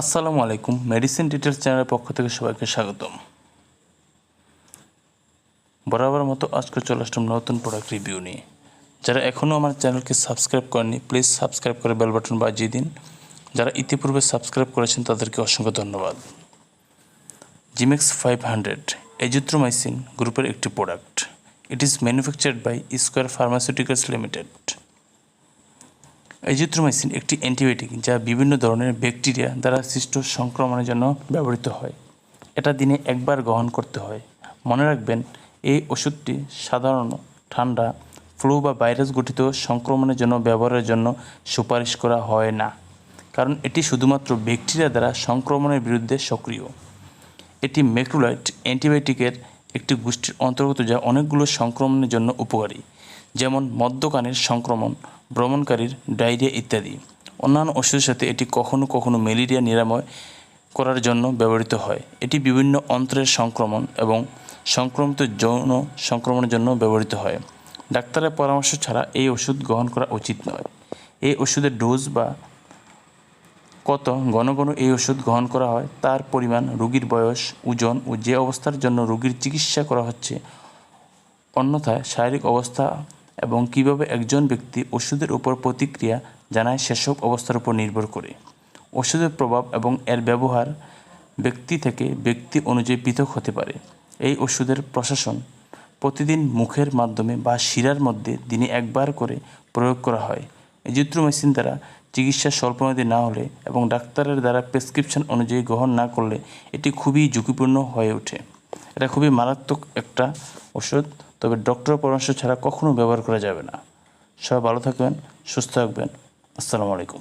আসসালামু আলাইকুম medicine details চ্যানেলের পক্ষ থেকে সবাইকে স্বাগতম। বরাবর মতো আজকে চলে আসলাম নতুন প্রোডাক্ট রিভিউ নিয়ে। যারা এখনও আমার চ্যানেলকে সাবস্ক্রাইব করেনি প্লিজ সাবস্ক্রাইব করে বেল বাটন বাজিয়ে দিন। যারা ইতিপূর্বে সাবস্ক্রাইব করেছেন, তাদেরকে অসংখ্য ধন্যবাদ। জিমেক্স ফাইভ হান্ড্রেড এজিথ্রোমাইসিন গ্রুপের একটি product it is manufactured by Square Pharmaceuticals Limited azithromycin একটি অ্যান্টিবায়োটিক যা বিভিন্ন ধরনের ব্যাকটেরিয়া দ্বারা সৃষ্ট সংক্রমণের জন্য ব্যবহৃত হয়। এটা দিনে একবার গ্রহণ করতে হয়। মনে রাখবেন, এই ওষুধটি সাধারণ ঠান্ডা ফ্লু বা ভাইরাস গঠিত সংক্রমণের জন্য ব্যবহারের জন্য সুপারিশ করা হয় না। কারণ এটি শুধুমাত্র ব্যাকটেরিয়া দ্বারা সংক্রমণের বিরুদ্ধে সক্রিয়। এটি ম্যাক্রোলাইট অ্যান্টিবায়োটিকের একটি গোষ্ঠীর অন্তর্গত যা অনেকগুলো সংক্রমণের জন্য উপকারী। যেমন মদ্যকানের সংক্রমণ ভ্রমণকারীর ডায়রিয়া ইত্যাদি। অন্যান্য ওষুধের সাথে এটি কখনো কখনো ম্যালেরিয়া নিরাময় করার জন্য ব্যবহৃত হয়। এটি বিভিন্ন অন্ত্রের সংক্রমণ এবং সংক্রমিত যৌন সংক্রমণের জন্য ব্যবহৃত হয়। ডাক্তারের পরামর্শ ছাড়া এই ওষুধ গ্রহণ করা উচিত নয়। এই ওষুধের ডোজ বা কত ঘন ঘন এই ওষুধ গ্রহণ করা হয়, তার পরিমাণ, রোগীর বয়স, ওজন ও যে অবস্থার জন্য রোগীর চিকিৎসা করা হচ্ছে, অন্যথায় শারীরিক অবস্থা এবং কীভাবে একজন ব্যক্তি ওষুধের উপর প্রতিক্রিয়া জানায় সেসব অবস্থার উপর নির্ভর করে। ওষুধের প্রভাব এবং এর ব্যবহার ব্যক্তি থেকে ব্যক্তি অনুযায়ী পৃথক হতে পারে। এই ওষুধের প্রশাসন প্রতিদিন মুখের মাধ্যমে বা শিরার মধ্যে দিনে একবার করে প্রয়োগ করা হয়। এজিথ্রোমাইসিন দ্বারা চিকিৎসা স্বল্পমেয়াদী না হলে এবং ডাক্তারের দ্বারা প্রেসক্রিপশন অনুযায়ী গ্রহণ না করলে এটি খুবই ঝুঁকিপূর্ণ হয়ে ওঠে। এটা খুবই মারাত্মক একটা ওষুধ। তবে ডক্টরের পরামর্শ ছাড়া কখনো ব্যবহার করা যাবে না। সবাই ভালো থাকবেন, সুস্থ থাকবেন। আসসালামু আলাইকুম।